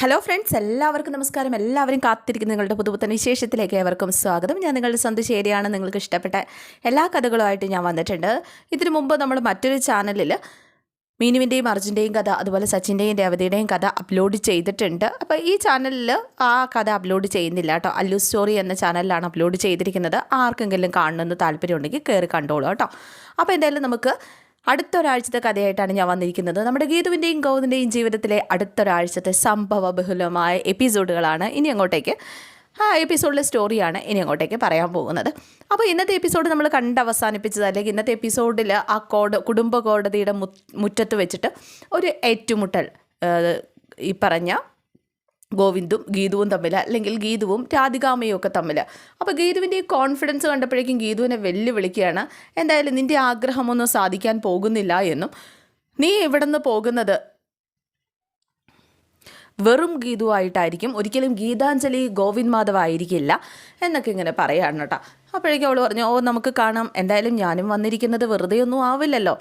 Hello friends എല്ലാവർക്കും നമസ്കാരം. എല്ലാവരും കാത്തിരിക്കുന്ന നിങ്ങളുടെ പുതുപുത്തൻ വിശേഷത്തിലേക്ക് ഏവർക്കും സ്വാഗതം. ഞാൻ നിങ്ങളുടെ സ്വന്തം ശരിയാണ് നിങ്ങൾക്ക് ഇഷ്ടപ്പെട്ട എല്ലാ കഥകളുമായിട്ട് ഞാൻ വന്നിട്ടുണ്ട്. ഇതിനു മുമ്പ് നമ്മൾ മറ്റൊരു ചാനലിൽ മീനുവിന്റെയും അർജുന്റെയും കഥ അതുപോലെ സച്ചിന്റെയും രേവതിയുടെയും കഥ അപ്ലോഡ് ചെയ്തിട്ടുണ്ട്. അപ്പോൾ ഈ ചാനലിൽ ആ കഥ അപ്ലോഡ് ചെയ്യുന്നില്ല കേട്ടോ. അല്ലു സ്റ്റോറി എന്ന ചാനലിലാണ് അപ്ലോഡ് ചെയ്തിരിക്കുന്നത്. ആർക്കെങ്കിലും കാണണമെന്ന് താല്പര്യമുണ്ടെങ്കിൽ കയറി കണ്ടോളൂ കേട്ടോ. അപ്പോൾ എന്തായാലും നമുക്ക് അടുത്തൊരാഴ്ചത്തെ കഥയായിട്ടാണ് ഞാൻ വന്നിരിക്കുന്നത്. നമ്മുടെ ഗീതുവിന്റെയും ഗൗതിന്റെയും ജീവിതത്തിലെ അടുത്തൊരാഴ്ചത്തെ സംഭവ ബഹുലമായ എപ്പിസോഡുകളാണ് ഇനി അങ്ങോട്ടേക്ക്. ആ എപ്പിസോഡിലെ സ്റ്റോറിയാണ് ഇനി അങ്ങോട്ടേക്ക് പറയാൻ പോകുന്നത്. അപ്പോൾ ഇന്നത്തെ എപ്പിസോഡ് നമ്മൾ കണ്ട് അവസാനിപ്പിച്ചത് അല്ലെങ്കിൽ ഇന്നത്തെ എപ്പിസോഡിൽ ആ കോട കുടുംബ കോടതിയുടെ മുറ്റത്ത് വെച്ചിട്ട് ഒരു ഏറ്റുമുട്ടൽ ഈ പറഞ്ഞ ഗോവിന്ദും ഗീതുവും തമ്മിൽ അല്ലെങ്കിൽ ഗീതുവും രാധികാമയും ഒക്കെ തമ്മിൽ അപ്പോൾ ഗീതുവിന്റെ ഈ കോൺഫിഡൻസ് കണ്ടപ്പോഴേക്കും ഗീതുവിനെ വെല്ലുവിളിക്കുകയാണ് എന്തായാലും നിന്റെ ആഗ്രഹമൊന്നും സാധിക്കാൻ പോകുന്നില്ല എന്നും. നീ ഇവിടെ നിന്ന് പോകുന്നത്? വെറും ഗീതുവായിട്ടായിരിക്കും. ഒരിക്കലും ഗീതാഞ്ജലി ഗോവിന്ദ് മാധവ് ആയിരിക്കില്ല എന്നൊക്കെ ഇങ്ങനെ പറയാണ് കേട്ടോ. അപ്പോഴേക്കും അവൾ പറഞ്ഞു ഓ നമുക്ക് കാണാം. എന്തായാലും ഞാനും വന്നിരിക്കുന്നത് വെറുതെ ഒന്നും ആവില്ലല്ലോ.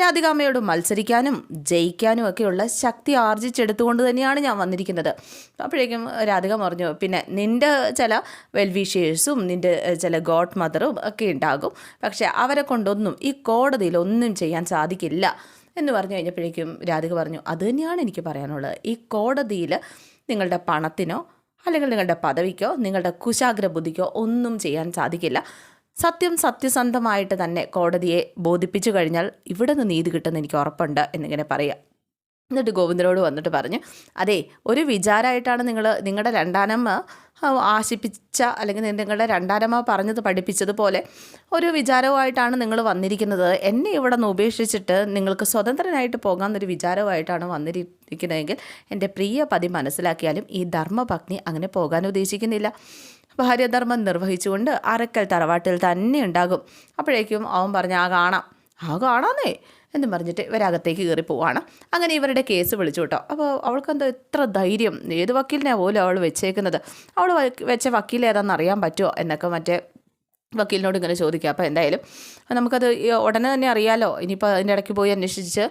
രാധികാമ്മയോട് മത്സരിക്കാനും ജയിക്കാനും ഒക്കെയുള്ള ശക്തി ആർജിച്ചെടുത്തുകൊണ്ട് തന്നെയാണ് ഞാൻ വന്നിരിക്കുന്നത്. അപ്പോഴേക്കും രാധിക പറഞ്ഞു പിന്നെ നിന്റെ ചില വെൽവിഷേഴ്സും നിന്റെ ചില ഗോഡ് മദറും ഒക്കെ ഉണ്ടാകും. പക്ഷേ അവരെ കൊണ്ടൊന്നും ഈ കോടതിയിൽ ഒന്നും ചെയ്യാൻ സാധിക്കില്ല. എന്ന് പറഞ്ഞു കഴിഞ്ഞപ്പോഴേക്കും രാധിക പറഞ്ഞു അത് തന്നെയാണ് എനിക്ക് പറയാനുള്ളത്. ഈ കോടതിയിൽ നിങ്ങളുടെ പണത്തിനോ അല്ലെങ്കിൽ നിങ്ങളുടെ പദവിക്കോ നിങ്ങളുടെ കുശാഗ്ര ബുദ്ധിക്കോ ഒന്നും ചെയ്യാൻ സാധിക്കില്ല. സത്യം സത്യസന്ധമായിട്ട് തന്നെ കോടതിയെ ബോധിപ്പിച്ചു കഴിഞ്ഞാൽ ഇവിടെ നിന്ന് നീതി കിട്ടുമെന്ന് എനിക്ക് ഉറപ്പുണ്ട് എന്നിങ്ങനെ പറയാം. എന്നിട്ട് ഗോവിന്ദനോട് വന്നിട്ട് പറഞ്ഞു അതെ ഒരു വിചാരമായിട്ടാണ് നിങ്ങൾ നിങ്ങളുടെ രണ്ടാനമ്മ ആശിപ്പിച്ച അല്ലെങ്കിൽ നിങ്ങളുടെ രണ്ടാനമ്മ പറഞ്ഞത് പഠിപ്പിച്ചതുപോലെ ഒരു വിചാരവുമായിട്ടാണ് നിങ്ങൾ വന്നിരിക്കുന്നത്. എന്നെ ഇവിടെ നിന്ന് ഉപേക്ഷിച്ചിട്ട് നിങ്ങൾക്ക് സ്വതന്ത്രനായിട്ട് പോകാമെന്നൊരു വിചാരവുമായിട്ടാണ് വന്നിരിക്കുന്നതെങ്കിൽ എന്റെ പ്രിയ പതി മനസ്സിലാക്കിയാലും ഈ ധർമ്മപത്നി അങ്ങനെ പോകാൻ ഉദ്ദേശിക്കുന്നില്ല. ഭാര്യധർമ്മം നിർവഹിച്ചുകൊണ്ട് അരക്കൽ തറവാട്ടിൽ തന്നെ ഉണ്ടാകും. അപ്പോഴേക്കും അവൻ പറഞ്ഞ ആ കാണാം. ആ കാണാന്നേ. എന്നും പറഞ്ഞിട്ട് ഇവരകത്തേക്ക് കയറി പോവാണ്. അങ്ങനെ ഇവരുടെ കേസ് വിളിച്ചു കേട്ടോ. അപ്പോൾ അവൾക്കെന്തോ ഇത്ര ധൈര്യം ഏത് വക്കീലിനെ പോലും അവൾ വെച്ചേക്കുന്നത്? അവൾ വെച്ച വക്കീൽ ഏതാണെന്ന് അറിയാൻ പറ്റുമോ എന്നൊക്കെ മറ്റേ വക്കീലിനോട് ഇങ്ങനെ ചോദിക്കുക അപ്പോൾ എന്തായാലും നമുക്കത് ഉടനെ തന്നെ അറിയാലോ. ഇനിയിപ്പോൾ അതിന്റെ ഇടയ്ക്ക് പോയി അന്വേഷിച്ച്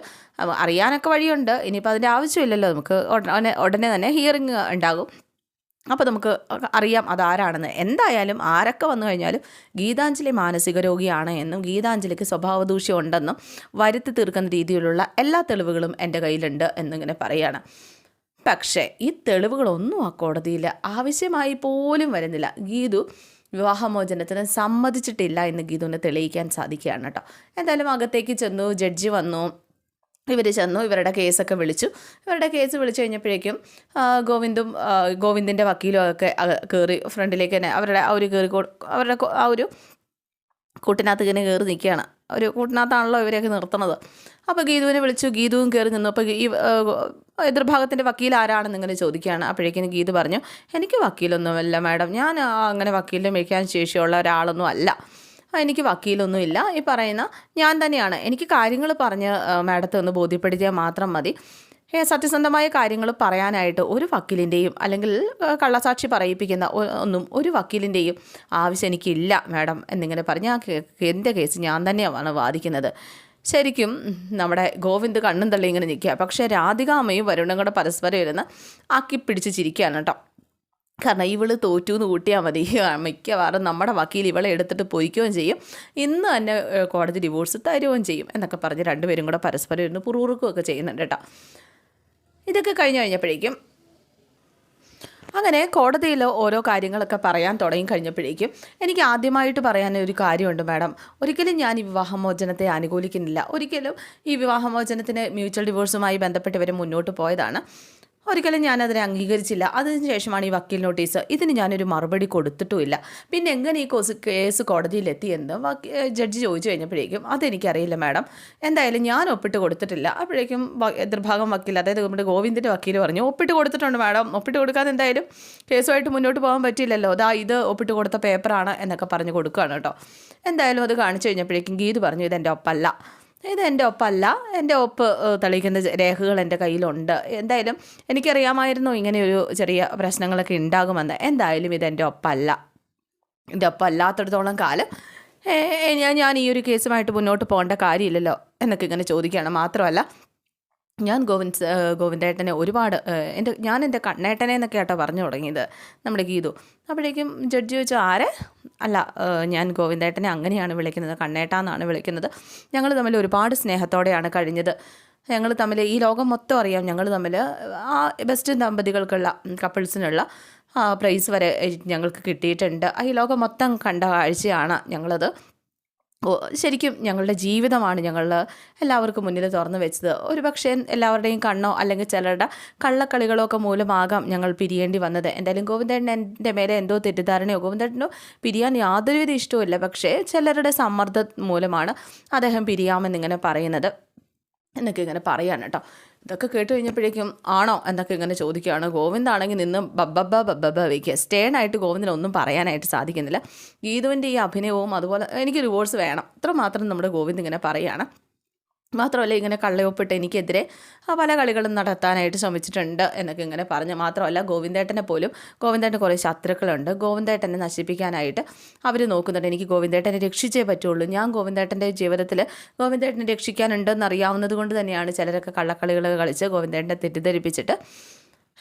അറിയാനൊക്കെ വഴിയുണ്ട്. ഇനിയിപ്പോൾ അതിന്റെ ആവശ്യമില്ലല്ലോ. നമുക്ക് ഉടനെ ഉടനെ തന്നെ ഹിയറിങ് ഉണ്ടാകും. അപ്പോൾ നമുക്ക് അറിയാം അതാരാണെന്ന് എന്തായാലും ആരൊക്കെ വന്നു കഴിഞ്ഞാലും ഗീതാഞ്ജലി മാനസിക രോഗിയാണ് എന്നും ഗീതാഞ്ജലിക്ക് സ്വഭാവദൂഷ്യം ഉണ്ടെന്നും വരുത്തി തീർക്കുന്ന രീതിയിലുള്ള എല്ലാ തെളിവുകളും എന്റെ കയ്യിലുണ്ട് എന്നിങ്ങനെ പറയുകയാണ് പക്ഷേ ഈ തെളിവുകളൊന്നും ആ കോടതിയിൽ ആവശ്യമായി പോലും വരുന്നില്ല. ഗീതു വിവാഹമോചനത്തിന് സമ്മതിച്ചിട്ടില്ല എന്ന് ഗീതുവിനെ തെളിയിക്കാൻ സാധിക്കുകയാണ് കേട്ടോ. എന്തായാലും അകത്തേക്ക് ചെന്നു ജഡ്ജി വന്നു. ഇവർ ചെന്നു ഇവരുടെ കേസൊക്കെ വിളിച്ചു. ഇവരുടെ കേസ് വിളിച്ചു കഴിഞ്ഞപ്പോഴേക്കും ഗോവിന്ദും ഗോവിന്ദിന്റെ വക്കീലും ഒക്കെ കയറി ഫ്രണ്ടിലേക്ക് തന്നെ അവരുടെ ആ ഒരു കയറി അവരുടെ ആ ഒരു കൂട്ടിനകത്ത് ഇങ്ങനെ കയറി നിൽക്കുകയാണ്. ഒരു കൂട്ടിനകത്താണല്ലോ ഇവരെയൊക്കെ നിർത്തുന്നത് അപ്പോൾ ഗീതുവിനെ വിളിച്ചു. ഗീതുവും കയറി നിന്നു. അപ്പോൾ ഈ എതിർഭാഗത്തിന്റെ വക്കീൽ ആരാണെന്ന് ഇങ്ങനെ ചോദിക്കുകയാണ്. അപ്പോഴേക്കും ഗീതു പറഞ്ഞു എനിക്ക് വക്കീലൊന്നുമല്ല മാഡം. ഞാൻ അങ്ങനെ വക്കീലിനെ മേക്കാൻ ശേഷിയുള്ള ഒരാളൊന്നും അല്ല. എനിക്ക് വക്കീലൊന്നുമില്ല. ഈ പറയുന്ന ഞാൻ തന്നെയാണ്. എനിക്ക് കാര്യങ്ങൾ പറഞ്ഞ് മാഡത്തെ ഒന്ന് ബോധ്യപ്പെടുത്തിയാൽ മാത്രം മതി. സത്യസന്ധമായ കാര്യങ്ങൾ പറയാനായിട്ട് ഒരു വക്കീലിന്റെയും അല്ലെങ്കിൽ കള്ളസാക്ഷി പറയിപ്പിക്കുന്ന ഒന്നും ഒരു വക്കീലിന്റെയും ആവശ്യം എനിക്കില്ല മാഡം എന്നിങ്ങനെ പറഞ്ഞ് ആ എന്റെ കേസ് ഞാൻ തന്നെയാണ് വാദിക്കുന്നത്. ശരിക്കും നമ്മുടെ ഗോവിന്ദ് കണ്ണും തള്ളി ഇങ്ങനെ നിൽക്കുക. പക്ഷേ രാധികാമ്മയും വരുണും കൂടെ പരസ്പരം ഇരുന്ന് ആക്കി പിടിച്ച് ചിരിക്കുകയാണ് കേട്ടോ. കാരണം ഇവൾ തോറ്റു എന്ന് കൂട്ടിയാൽ മതി മിക്കവാറും നമ്മുടെ വക്കീൽ ഇവളെ എടുത്തിട്ട് പൊയ്ക്കുകയും ചെയ്യും. ഇന്ന് തന്നെ കോടതി ഡിവോഴ്സ് തരുകയും ചെയ്യും എന്നൊക്കെ പറഞ്ഞ് രണ്ടുപേരും കൂടെ പരസ്പരം ഇരുന്ന് പുറൂറുക്കുകയൊക്കെ ചെയ്യുന്നുണ്ട് കേട്ടോ. ഇതൊക്കെ കഴിഞ്ഞ് കഴിഞ്ഞപ്പോഴേക്കും അങ്ങനെ കോടതിയിൽ ഓരോ കാര്യങ്ങളൊക്കെ പറയാൻ തുടങ്ങി കഴിഞ്ഞപ്പോഴേക്കും എനിക്ക് ആദ്യമായിട്ട് പറയാൻ ഒരു കാര്യമുണ്ട് മാഡം. ഒരിക്കലും ഞാൻ ഈ വിവാഹമോചനത്തെ അനുകൂലിക്കുന്നില്ല ഒരിക്കലും ഈ വിവാഹമോചനത്തിന് മ്യൂച്വൽ ഡിവോഴ്സുമായി ബന്ധപ്പെട്ട് ഇവർ മുന്നോട്ട് പോയതാണ്. ഒരിക്കലും ഞാനതിനെ അംഗീകരിച്ചില്ല. അതിന് ശേഷമാണ് ഈ വക്കീൽ നോട്ടീസ്. ഇതിന് ഞാനൊരു മറുപടി കൊടുത്തിട്ടുമില്ല. പിന്നെ എങ്ങനെ ഈ കോസ് കേസ് കോടതിയിലെത്തിയെന്ന് ജഡ്ജി ചോദിച്ചു കഴിഞ്ഞപ്പോഴേക്കും അതെനിക്കറിയില്ല മാഡം. എന്തായാലും ഞാൻ ഒപ്പിട്ട് കൊടുത്തിട്ടില്ല. അപ്പോഴേക്കും എതിർഭാഗം വക്കീൽ അതായത് നമ്മുടെ ഗോവിന്ദിന്റെ വക്കീൽ പറഞ്ഞു ഒപ്പിട്ട് കൊടുത്തിട്ടുണ്ട് മാഡം. ഒപ്പിട്ട് കൊടുക്കാതെ എന്തായാലും കേസുമായിട്ട് മുന്നോട്ട് പോകാൻ പറ്റില്ലല്ലോ അതാ ഇത് ഒപ്പിട്ട് കൊടുത്ത പേപ്പറാണ് എന്നൊക്കെ പറഞ്ഞു കൊടുക്കുകയാണ് കേട്ടോ. എന്തായാലും അത് കാണിച്ചു കഴിഞ്ഞപ്പോഴേക്കും ഗീത് പറഞ്ഞു ഇത് എന്റെ ഒപ്പല്ല. ഇത് എന്റെ ഒപ്പല്ല. എന്റെ ഒപ്പ് തെളിയിക്കുന്ന രേഖകൾ എന്റെ കയ്യിലുണ്ട്. എന്തായാലും എനിക്കറിയാമായിരുന്നു ഇങ്ങനെ ഒരു ചെറിയ പ്രശ്നങ്ങളൊക്കെ ഉണ്ടാകുമെന്ന്. എന്തായാലും ഇതെന്റെ ഒപ്പല്ല. എന്റെ ഒപ്പമല്ലാത്തടത്തോളം കാലം ഞാൻ ഞാൻ ഈ ഒരു കേസുമായിട്ട് മുന്നോട്ട് പോകേണ്ട കാര്യമില്ലല്ലോ എന്നൊക്കെ ഇങ്ങനെ ചോദിക്കുകയാണ്. മാത്രമല്ല ഞാൻ ഗോവിന്ദ് ഗോവിന്ദേട്ടനെ ഒരുപാട് എന്റെ ഞാൻ എന്റെ കണ്ണേട്ടനെ എന്നൊക്കെ ആട്ടോ പറഞ്ഞു തുടങ്ങിയത് നമ്മുടെ ഗീതു. അപ്പോഴേക്കും ജഡ്ജി ചോദിച്ചു ആരെ? അല്ല ഞാൻ ഗോവിന്ദേട്ടനെ അങ്ങനെയാണ് വിളിക്കുന്നത് കണ്ണേട്ടാന്നാണ് വിളിക്കുന്നത്. ഞങ്ങൾ തമ്മിൽ ഒരുപാട് സ്നേഹത്തോടെയാണ് കഴിഞ്ഞത്. ഞങ്ങൾ തമ്മിൽ ഈ ലോകം മൊത്തം അറിയാം. ഞങ്ങൾ തമ്മിൽ ആ ബെസ്റ്റ് ദമ്പതികൾക്കുള്ള കപ്പിൾസിനുള്ള പ്രൈസ് വരെ ഞങ്ങൾക്ക് കിട്ടിയിട്ടുണ്ട്. ഈ ലോകം മൊത്തം കണ്ട കാഴ്ചയാണ് ഞങ്ങളത്. ശരിക്കും ഞങ്ങളുടെ ജീവിതമാണ് ഞങ്ങൾ എല്ലാവർക്കും മുന്നിൽ തുറന്നു വെച്ചത്. ഒരു പക്ഷേ എല്ലാവരുടെയും കണ്ണോ അല്ലെങ്കിൽ ചിലരുടെ കള്ളക്കളികളോ ഒക്കെ മൂലമാകാം ഞങ്ങൾ പിരിയേണ്ടി വന്നത്. എന്തായാലും ഗോവിന്ദേട്ടൻ എന്റെ മേലെ എന്തോ തെറ്റിദ്ധാരണയോ ഗോവിന്ദേട്ടനോ പിരിയാൻ യാതൊരുവിധ ഇഷ്ടവുമില്ല. പക്ഷേ ചിലരുടെ സമ്മർദ്ദം മൂലമാണ് അദ്ദേഹം പിരിയാമെന്നിങ്ങനെ പറയുന്നത്. എന്നൊക്കെ ഇങ്ങനെ പറയാണ് കേട്ടോ. ഇതൊക്കെ കേട്ട് കഴിഞ്ഞപ്പോഴേക്കും ആണോ എന്നൊക്കെ ഇങ്ങനെ ചോദിക്കുകയാണ്. ഗോവിന്ദാണെങ്കിൽ നിന്ന് ബബ്ബബ്ബ ബബ്ബബ്ബ വയ്ക്കുക. സ്റ്റേൺ ആയിട്ട് ഗോവിന്ദന് ഒന്നും പറയാനായിട്ട് സാധിക്കുന്നില്ല. ഗീതുവിന്റെ ഈ അഭിനയവും അതുപോലെ എനിക്ക് ഡിവോഴ്സ് വേണം. ഇത്ര മാത്രം നമ്മുടെ ഗോവിന്ദ് ഇങ്ങനെ പറയുകയാണ്. മാത്രമല്ല ഇങ്ങനെ കള്ളയൊപ്പിട്ട് എനിക്കെതിരെ പല കളികളും നടത്താനായിട്ട് ശ്രമിച്ചിട്ടുണ്ട് എന്നൊക്കെ ഇങ്ങനെ പറഞ്ഞു. മാത്രമല്ല ഗോവിന്ദേട്ടനെ പോലും ഗോവിന്ദേട്ടൻ കുറേ ശത്രുക്കളുണ്ട്. ഗോവിന്ദേട്ടനെ നശിപ്പിക്കാനായിട്ട് അവർ നോക്കുന്നുണ്ട്. എനിക്ക് ഗോവിന്ദേട്ടനെ രക്ഷിച്ചേ പറ്റുള്ളൂ. ഞാൻ ഗോവിന്ദേട്ടന്റെ ജീവിതത്തിൽ ഗോവിന്ദേട്ടനെ രക്ഷിക്കാനുണ്ടെന്ന് അറിയാവുന്നത് കൊണ്ട് തന്നെയാണ് ചിലരൊക്കെ കള്ളക്കളികൾ കളിച്ച് ഗോവിന്ദേട്ടനെ തെറ്റിദ്ധരിപ്പിച്ചിട്ട്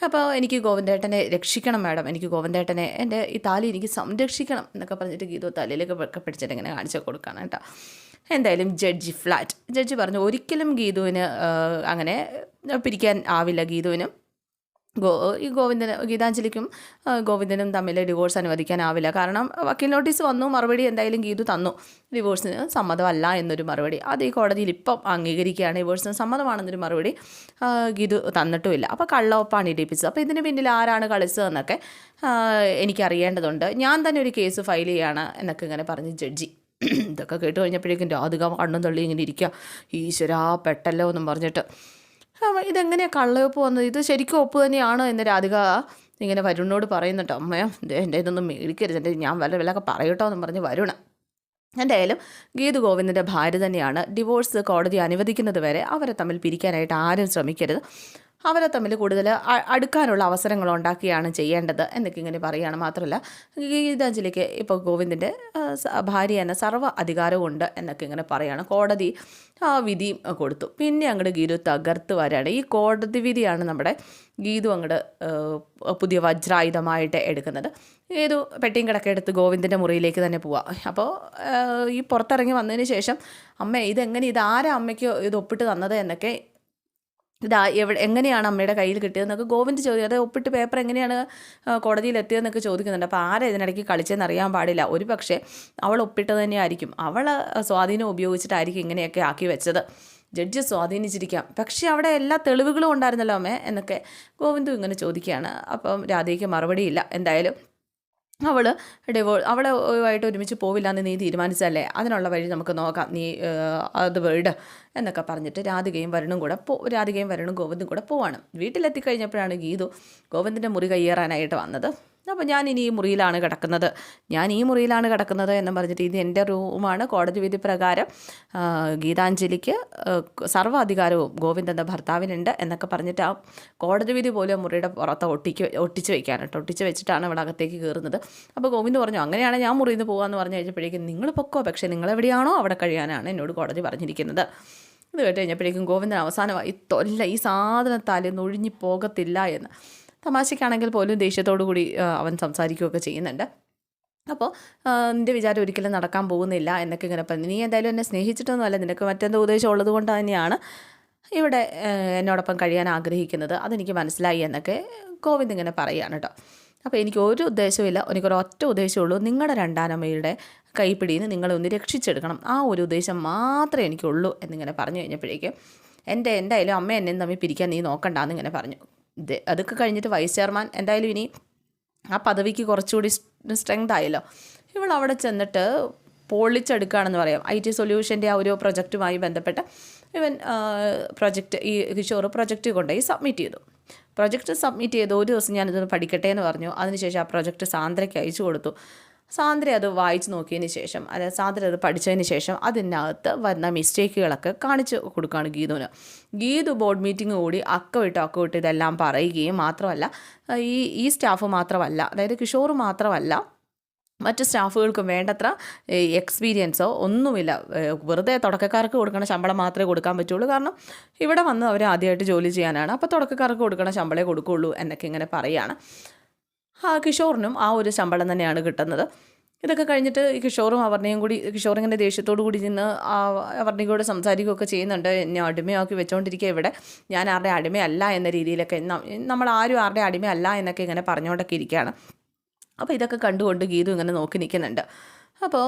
അപ്പോൾ എനിക്ക് ഗോവിന്ദേട്ടനെ രക്ഷിക്കണം മാഡം. എനിക്ക് ഗോവിന്ദേട്ടനെ എന്റെ ഈ താലി എനിക്ക് സംരക്ഷിക്കണം എന്നൊക്കെ പറഞ്ഞിട്ട് ഗീതോ തലയിലൊക്കെ പിടിച്ചിട്ട് ഇങ്ങനെ കാണിച്ചു കൊടുക്കണം കേട്ടോ. എന്തായാലും ജഡ്ജി ഫ്ലാറ്റ്. ജഡ്ജി പറഞ്ഞു ഒരിക്കലും ഗീതുവിന് അങ്ങനെ പിരിക്കാൻ ആവില്ല ഗീതുവിനും. ഗോ ഈ ഗോവിന്ദന് ഗീതാഞ്ജലിക്കും ഗോവിന്ദനും തമ്മിൽ ഡിവോഴ്സ് അനുവദിക്കാനാവില്ല. കാരണം വക്കീൽ നോട്ടീസ് വന്നു മറുപടി എന്തായാലും ഗീതു തന്നു. ഡിവോഴ്സിന് സമ്മതമല്ല എന്നൊരു മറുപടി. അത് ഈ കോടതിയിൽ ഇപ്പം അംഗീകരിക്കുകയാണ്. ഡിവോഴ്സിന് സമ്മതമാണെന്നൊരു മറുപടി ഗീതു തന്നിട്ടുമില്ല. അപ്പോൾ കള്ളവപ്പാണ് ഇടിപ്പിച്ചത്. അപ്പോൾ ഇതിന് പിന്നിൽ ആരാണ് കളിച്ചതെന്നൊക്കെ എനിക്കറിയേണ്ടതുണ്ട്. ഞാൻ തന്നെ ഒരു കേസ് ഫയൽ ചെയ്യാണ് എന്നൊക്കെ ഇങ്ങനെ പറഞ്ഞ് ജഡ്ജി ഇതൊക്കെ കേട്ട് കഴിഞ്ഞപ്പോഴേക്കും രാധിക കണ്ണും തള്ളി ഇങ്ങനെ ഇരിക്കുക. ഈശ്വരാ പെട്ടല്ലോ എന്നും പറഞ്ഞിട്ട്. ഇതെങ്ങനെയാണ് കള്ളയൊപ്പ് വന്നത് ഇത് ശരിക്കും ഒപ്പ് തന്നെയാണ് എന്ന് രാധിക ഇങ്ങനെ വരുണിനോട് പറയുന്നുണ്ട്. അമ്മയോ എന്റെ ഇതൊന്നും മേടിക്കരുത്. എന്റെ ഞാൻ വല്ല വല്ലതൊക്കെ പറയട്ടോ എന്ന് പറഞ്ഞ് വരുണ. എന്തായാലും ഗീതു ഗോവിന്ദന്റെ ഭാര്യ തന്നെയാണ്. ഡിവോഴ്സ് കോടതി അനുവദിക്കുന്നത് വരെ അവരെ തമ്മിൽ പിരിക്കാനായിട്ട് ആരും ശ്രമിക്കരുത്. അവരെ തമ്മിൽ കൂടുതൽ അടുക്കാനുള്ള അവസരങ്ങൾ ഉണ്ടാക്കുകയാണ് ചെയ്യേണ്ടത് എന്നൊക്കെ ഇങ്ങനെ പറയുകയാണ്. മാത്രമല്ല ഗീതാഞ്ജലിക്ക് ഇപ്പോൾ ഗോവിന്ദന്റെ ഭാര്യ എന്ന സർവ അധികാരമുണ്ട് എന്നൊക്കെ ഇങ്ങനെ പറയുകയാണ്. കോടതി ആ വിധി കൊടുത്തു. പിന്നെ അങ്ങോട്ട് ഗീതു തകർത്ത് വരാണ് ഈ കോടതി വിധിയാണ് നമ്മുടെ ഗീതു അങ്ങോട്ട് പുതിയ വജ്രായുധമായിട്ട് എടുക്കുന്നത്. ഏതു പെട്ടിയും കിടക്കെടുത്ത് ഗോവിന്ദന്റെ മുറിയിലേക്ക് തന്നെ പോവാം. അപ്പോൾ ഈ പുറത്തിറങ്ങി വന്നതിന് ശേഷം അമ്മ ഇതെങ്ങനെ ഇത് ആരാ അമ്മയ്ക്ക് ഇത് ഒപ്പിട്ട് തന്നത് എന്നൊക്കെ ഇതാ എവിടെ എങ്ങനെയാണ് അമ്മയുടെ കയ്യിൽ കിട്ടിയതെന്നൊക്കെ ഗോവിന്ദ് ചോദിക്കും. അത് ഒപ്പിട്ട് പേപ്പർ എങ്ങനെയാണ് കോടതിയിൽ എത്തിയതെന്നൊക്കെ ചോദിക്കുന്നുണ്ട്. അപ്പോൾ ആരാ ഇതിനിടയ്ക്ക് കളിച്ചതെന്ന് അറിയാൻ പാടില്ല. ഒരു പക്ഷേ അവൾ ഒപ്പിട്ടത് തന്നെയായിരിക്കും. അവൾ സ്വാധീനം ഉപയോഗിച്ചിട്ടായിരിക്കും ഇങ്ങനെയൊക്കെ ആക്കി വെച്ചത്. ജഡ്ജി സ്വാധീനിച്ചിരിക്കാം. പക്ഷേ അവിടെ എല്ലാ തെളിവുകളും ഉണ്ടായിരുന്നല്ലോ അമ്മേ എന്നൊക്കെ ഗോവിന്ദു ഇങ്ങനെ ചോദിക്കുകയാണ്. അപ്പം രാധയ്ക്ക് മറുപടിയില്ല. എന്തായാലും അവൾ അവളെ ആയിട്ട് ഒരുമിച്ച് പോവില്ല എന്ന് നീ തീരുമാനിച്ചല്ലേ അതിനുള്ള വഴി നമുക്ക് നോക്കാം. നീ അത് വിട് എന്നൊക്കെ പറഞ്ഞിട്ട് രാധികയും വരുണും കൂടെ പോ രാധികയും വരുണും ഗോവിന്ദും കൂടെ പോവാണ്. വീട്ടിലെത്തിക്കഴിഞ്ഞപ്പോഴാണ് ഗീതു ഗോവിന്ദിന്റെ മുറി കയ്യേറാനായിട്ട് വന്നത്. അപ്പോൾ ഞാൻ ഇനി ഈ മുറിയിലാണ് കിടക്കുന്നത്. ഞാൻ ഈ മുറിയിലാണ് കിടക്കുന്നത് എന്ന് പറഞ്ഞിട്ട് ഇത് എന്റെ റൂമാണ്. കോടതി വിധി പ്രകാരം ഗീതാഞ്ജലിക്ക് സർവാധികാരവും ഗോവിന്ദൻ ഭർത്താവിനുണ്ട് എന്നൊക്കെ പറഞ്ഞിട്ട് ആ കോടതി വിധി പോലും മുറിയുടെ പുറത്ത് ഒട്ടിക്ക് ഒട്ടിച്ച് വെക്കാൻ കേട്ടോ. ഒട്ടിച്ച് വെച്ചിട്ടാണ് ഇവിടെ അകത്തേക്ക് കയറുന്നത്. അപ്പോൾ ഗോവിന്ദ് പറഞ്ഞു അങ്ങനെയാണ് ഞാൻ മുറിയിൽ നിന്ന് പോകാമെന്ന് പറഞ്ഞു കഴിഞ്ഞപ്പോഴേക്കും നിങ്ങൾ പൊക്കോ? പക്ഷേ നിങ്ങൾ എവിടെയാണോ അവിടെ കഴിയാനാണ് എന്നോട് കോടതി പറഞ്ഞിരിക്കുന്നത്. ഇത് കേട്ട് കഴിഞ്ഞപ്പോഴേക്കും ഗോവിന്ദൻ അവസാനമായി തൊല്ല ഈ സാധനത്താൽ ഒഴിഞ്ഞു പോകത്തില്ല എന്ന്. തമാശയ്ക്കാണെങ്കിൽ പോലും ദേഷ്യത്തോടു കൂടി അവൻ സംസാരിക്കുകയൊക്കെ ചെയ്യുന്നുണ്ട്. അപ്പോൾ നിന്റെ വിചാരം ഒരിക്കലും നടക്കാൻ പോകുന്നില്ല എന്നൊക്കെ ഇങ്ങനെ പറഞ്ഞു. നീ എന്തായാലും എന്നെ സ്നേഹിച്ചിട്ടൊന്നുമല്ല നിനക്ക് മറ്റെന്തോ ഉദ്ദേശം ഉള്ളത് കൊണ്ട് തന്നെയാണ് ഇവിടെ എന്നോടൊപ്പം കഴിയാൻ ആഗ്രഹിക്കുന്നത്. അതെനിക്ക് മനസ്സിലായി എന്നൊക്കെ ഗോവിന്ദ് ഇങ്ങനെ പറയുകയാണ് കേട്ടോ. അപ്പോൾ എനിക്ക് ഒരു ഉദ്ദേശമില്ല എനിക്കൊരു ഒറ്റ ഉദ്ദേശമുള്ളൂ നിങ്ങളുടെ രണ്ടാനമ്മയുടെ കൈപ്പിടിയിൽ നിന്ന് ഒന്ന് രക്ഷിച്ചെടുക്കണം. ആ ഒരു ഉദ്ദേശം മാത്രമേ എനിക്കുള്ളൂ എന്നിങ്ങനെ പറഞ്ഞു കഴിഞ്ഞപ്പോഴേക്കും എന്റെ എന്തായാലും അമ്മ എന്നെ തമ്മിൽ പിരിക്കാൻ നീ നോക്കണ്ടെന്ന് ഇങ്ങനെ പറഞ്ഞു. അതൊക്കെ കഴിഞ്ഞിട്ട് വൈസ് ചെയർമാൻ എന്തായാലും ഇനി ആ പദവിക്ക് കുറച്ചുകൂടി സ്ട്രെങ്ത് ആയല്ലോ. ഇവൾ അവിടെ ചെന്നിട്ട് പൊളിച്ചെടുക്കുകയാണെന്ന് പറയാം. ഐ ടി സൊല്യൂഷന്റെ ആ ഒരു പ്രൊജക്റ്റുമായി ബന്ധപ്പെട്ട് ഇവൻ പ്രൊജക്റ്റ് ഈ കിഷോർ പ്രൊജക്റ്റ് കൊണ്ടുപോയി സബ്മിറ്റ് ചെയ്തു. പ്രൊജക്റ്റ് സബ്മിറ്റ് ചെയ്ത് ഒരു ദിവസം ഞാനിതൊന്ന് പഠിക്കട്ടെ എന്ന് പറഞ്ഞു. അതിനുശേഷം ആ പ്രൊജക്റ്റ് സാന്ദ്രയ്ക്ക് അയച്ചു കൊടുത്തു. സാന്ദ്ര അത് വായിച്ചു നോക്കിയതിന് ശേഷം അതായത് സാന്ദ്ര അത് പഠിച്ചതിന് ശേഷം അതിനകത്ത് വരുന്ന മിസ്റ്റേക്കുകളൊക്കെ കാണിച്ച് കൊടുക്കുകയാണ് ഗീതുവിന്. ഗീതു ബോർഡ് മീറ്റിംഗ് കൂടി അക്ക വിട്ട് അക്ക വിട്ട് ഇതെല്ലാം പറയുകയും മാത്രമല്ല ഈ ഈ സ്റ്റാഫ് മാത്രമല്ല അതായത് കിഷോർ മാത്രമല്ല മറ്റ് സ്റ്റാഫുകൾക്കും വേണ്ടത്ര എക്സ്പീരിയൻസോ ഒന്നുമില്ല. വെറുതെ തുടക്കക്കാർക്ക് കൊടുക്കണ ശമ്പളം മാത്രമേ കൊടുക്കാൻ പറ്റുള്ളൂ. കാരണം ഇവിടെ വന്ന് അവർ ആദ്യമായിട്ട് ജോലി ചെയ്യാനാണ്. അപ്പോൾ തുടക്കക്കാർക്ക് കൊടുക്കണ ശമ്പളേ കൊടുക്കുകയുള്ളൂ എന്നൊക്കെ ഇങ്ങനെ പറയുകയാണ് ആ കിഷോറിനും ആ ഒരു ശമ്പളം തന്നെയാണ് കിട്ടുന്നത്. ഇതൊക്കെ കഴിഞ്ഞിട്ട് കിഷോറും അവർണയും കൂടി കിഷോർ ദേഷ്യത്തോടു കൂടി നിന്ന് അവർണയോട് സംസാരിക്കുകയൊക്കെ ചെയ്യുന്നുണ്ട്. എന്നെ അടിമയാക്കി വെച്ചുകൊണ്ടിരിക്കുക ഇവിടെ. ഞാൻ ആരുടെ അടിമയല്ല എന്ന രീതിയിലൊക്കെ നമ്മൾ ആരും ആരുടെ അടിമയല്ല എന്നൊക്കെ ഇങ്ങനെ പറഞ്ഞുകൊണ്ടൊക്കെ ഇരിക്കുകയാണ്. അപ്പോൾ ഇതൊക്കെ കണ്ടുകൊണ്ട് ഗീതു ഇങ്ങനെ നോക്കി നിൽക്കുന്നുണ്ട്. അപ്പോൾ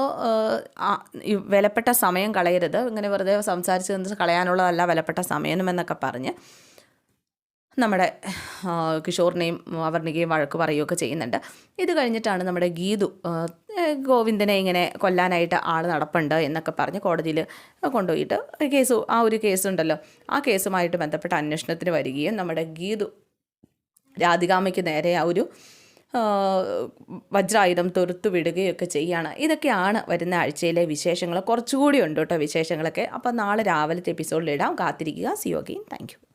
വിലപ്പെട്ട സമയം കളയരുത്. ഇങ്ങനെ വെറുതെ സംസാരിച്ച് നിന്ന് കളയാനുള്ളതല്ല വിലപ്പെട്ട സമയം എന്നൊക്കെ പറഞ്ഞ് നമ്മുടെ കിഷോറിനെയും അവർണികയും വഴക്ക് പറയുകയൊക്കെ ചെയ്യുന്നുണ്ട്. ഇത് കഴിഞ്ഞിട്ടാണ് നമ്മുടെ ഗീതു ഗോവിന്ദനെ ഇങ്ങനെ കൊല്ലാനായിട്ട് ആൾ നടപ്പുണ്ട് എന്നൊക്കെ പറഞ്ഞ് കോടതിയിൽ കൊണ്ടുപോയിട്ട് കേസ് ആ ഒരു കേസുണ്ടല്ലോ. ആ കേസുമായിട്ട് ബന്ധപ്പെട്ട അന്വേഷണത്തിന് വരികയും നമ്മുടെ ഗീതു രാധികാമയ്ക്ക് നേരെ ആ ഒരു വജ്രായുധം തൊടുത്തു വിടുകയൊക്കെ ചെയ്യാണ്. ഇതൊക്കെയാണ് വരുന്ന ആഴ്ചയിലെ വിശേഷങ്ങൾ. കുറച്ചുകൂടി ഉണ്ട് കേട്ടോ വിശേഷങ്ങളൊക്കെ. അപ്പോൾ നാളെ രാവിലത്തെ എപ്പിസോഡിൽ ഇടാം. കാത്തിരിക്കുക. സിയോഗയും. Thank you.